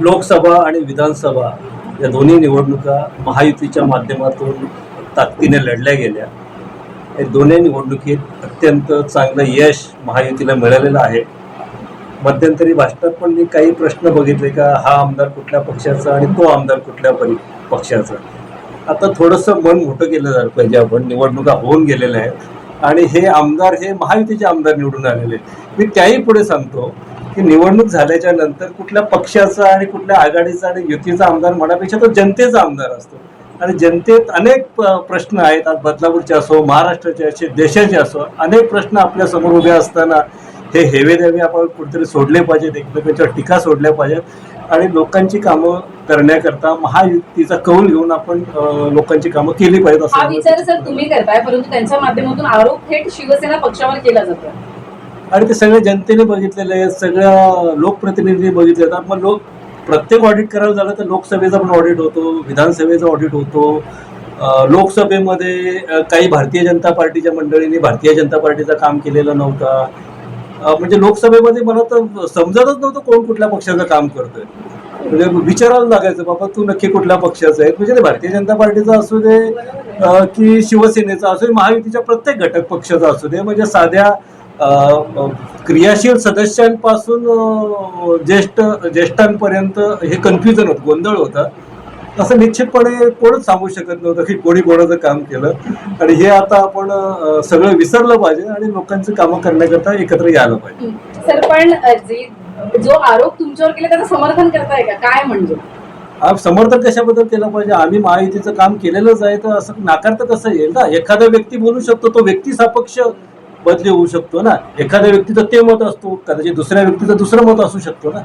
लोकसभा आणि विधानसभा या दोन्ही निवडणुका महायुतीच्या माध्यमातून ताकदीने लढल्या गेल्या. या दोन्ही निवडणुकीत अत्यंत चांगलं यश महायुतीला मिळालेलं आहे. मध्यंतरी भाषणात पण मी काही प्रश्न बघितले का हा आमदार कुठल्या पक्षाचा आणि तो आमदार कुठल्या परी पक्षाचा. आता थोडंसं मन मोठं केलं झालं पाहिजे. आपण निवडणुका होऊन गेलेल्या आहेत. आणि हे आमदार हे महायुतीचे आमदार निवडून आलेले आहेत. मी त्याही पुढे सांगतो की निवडणूक झाल्याच्यानंतर कुठल्या पक्षाचा आणि कुठल्या आघाडीचा आणि युतीचा आमदार म्हणण्यापेक्षा तो जनतेचा आमदार असतो. आणि जनतेत अनेक प्रश्न आहेत. आज बदलापूरचे असो महाराष्ट्राचे असो देशाचे असो अनेक प्रश्न आपल्यासमोर उभे असताना हे हेवे देवे आपण कुठेतरी सोडले पाहिजेत. एकमेकांच्या टीका सोडल्या पाहिजेत. आणि लोकांची कामं करण्याकरता महायुतीचा कौल घेऊन आपण लोकांची कामं केली पाहिजेत असं विचार सर तुम्ही करताय परंतु त्यांच्या माध्यमातून आरोप थेट शिवसेना पक्षावर केला जातो आणि ते सगळे जनतेने बघितलेले आहेत सगळ्या लोकप्रतिनिधींनी बघितले आहेत मग लोक प्रत्येक ऑडिट करायला झालं तर लोकसभेचा पण ऑडिट होतो विधानसभेचा ऑडिट होतो. लोकसभेमध्ये काही भारतीय जनता पार्टीच्या मंडळींनी भारतीय जनता पार्टीचं काम केलेलं नव्हतं. म्हणजे लोकसभेमध्ये मला तर समजतच नव्हतं कोण कुठल्या पक्षाचं काम करतोय. म्हणजे विचारायला लागायचं बाबा तू नक्की कुठल्या पक्षाचं आहे म्हणजे ते भारतीय जनता पार्टीचं असू दे की शिवसेनेचा असू दे महायुतीच्या प्रत्येक घटक पक्षाचा असू दे म्हणजे साध्या क्रियाशील सदस्यांपासून ज्येष्ठ ज्येष्ठांपर्यंत हे कन्फ्युजन होतं गोंधळ होता. असं निश्चितपणे कोणच सांगू शकत नव्हतं की कोणी कोणाचं काम केलं. आणि हे आता आपण सगळं विसरलं पाहिजे आणि लोकांची कामं करण्याकरता एकत्र यायला पाहिजे. सर पण जे जो आरोप तुमच्यावर केला त्याचं समर्थन करताय का? काय म्हणजे? समर्थन कशाबद्दल केलं पाहिजे? आम्ही महायुतीचं काम केलेलंच आहे तर असं नाकारता कसं येईल ना? एखादा व्यक्ती बोलू शकतो तो व्यक्ती सापक्ष बदली होऊ शकतो ना? एखाद्या व्यक्तीचं ते मत असतो कदाचित दुसऱ्या व्यक्तीचं दुसरं मत असू शकतो ना?